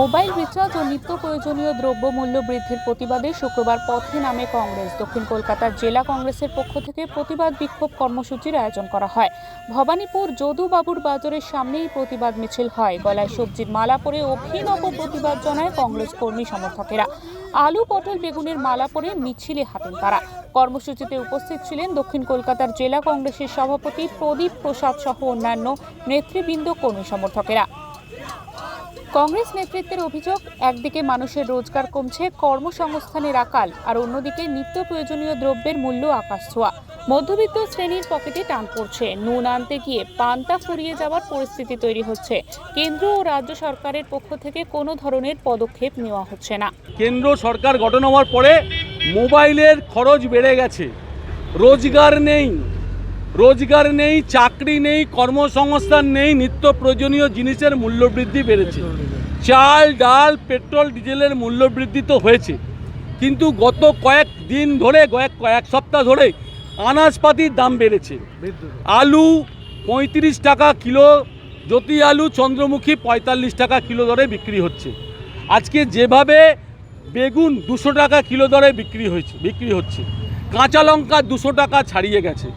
Mobile recharge ও নিত্য প্রয়োজনীয় দ্রব্যমূল্য বৃদ্ধির প্রতিবাদে শুক্রবার পথে নামে কংগ্রেস। দক্ষিণ কলকাতার জেলা কংগ্রেসের পক্ষ থেকে প্রতিবাদ বিক্ষোভ কর্মসূচির আয়োজন করা হয়। ভবানীপুর যদুবাবুর বাজারের সামনেই প্রতিবাদ মিছিল হয়। গলায় সবজির মালা পরে অভিনব প্রতিবাদ জানায় কংগ্রেস কর্মী সমর্থকেরা। আলু, পটল, বেগুনের মালা পরে মিছিলে হাতেন তারা। কর্মসূচিতে উপস্থিত ছিলেন দক্ষিণ কলকাতার জেলা কংগ্রেসের সভাপতি প্রদীপ প্রসাদ সহ অন্যান্য নেতৃবৃন্দ কর্মী সমর্থকেরা। কংগ্রেস নেতৃত্বের অভিযোগ, একদিকে মানুষের রোজগার কমছে, কর্মসংস্থানের আকাল, আর অন্যদিকে নিত্য প্রয়োজনীয় দ্রব্যের মূল্য আকাশ ছোঁয়া। মধ্যবিত্ত শ্রেণির পকেটে টান পড়ছে। নুন আনতে গিয়ে পান্তা ফুরিয়ে যাওয়ার পরিস্থিতি তৈরি হচ্ছে। কেন্দ্র ও রাজ্য সরকারের পক্ষ থেকে কোনো ধরনের পদক্ষেপ নেওয়া হচ্ছে না। কেন্দ্র সরকার গঠন হওয়ার পরে মোবাইলের খরচ বেড়ে গেছে। রোজগার নেই। রোজগার নেই, চাকরি নেই, কর্মসংস্থান নেই, নিত্য প্রয়োজনীয় জিনিসের মূল্যবৃদ্ধি বেড়েছে। চাল, ডাল, পেট্রোল, ডিজেলের মূল্যবৃদ্ধি তো হয়েছে। কিন্তু গত কয়েক দিন ধরে কয়েক কয়েক সপ্তাহ ধরে আনাজপাতির দাম বেড়েছে। আলু পঁয়ত্রিশ টাকা কিলো, জ্যোতি আলু চন্দ্রমুখী পঁয়তাল্লিশ টাকা কিলো দরে বিক্রি হচ্ছে। আজকে যেভাবে বেগুন দুশো টাকা কিলো দরে বিক্রি হয়েছে, বিক্রি হচ্ছে, কাঁচা লঙ্কা দুশো টাকা ছাড়িয়ে গেছে।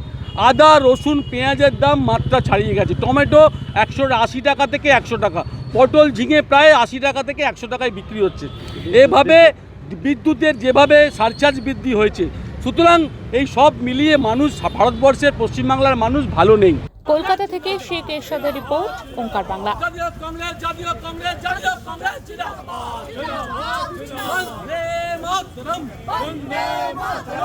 আদা রসুন পেঁয়াজের দাম মাত্রা ছাড়িয়ে গেছে। টমেটো একশো আশি টাকা থেকে একশো টাকা। পটল ঝিঙে প্রায় আশি টাকা থেকে একশো টাকায় বিক্রি হচ্ছে। এভাবে বিদ্যুতের যেভাবে সারচার্জ বৃদ্ধি হয়েছে সুতরাং এই সব মিলিয়ে মানুষ ভারতবর্ষের পশ্চিমবাংলার মানুষ ভালো নেই। কলকাতা থেকে শেখ এরশাদের রিপোর্ট ওঙ্কার বাংলা।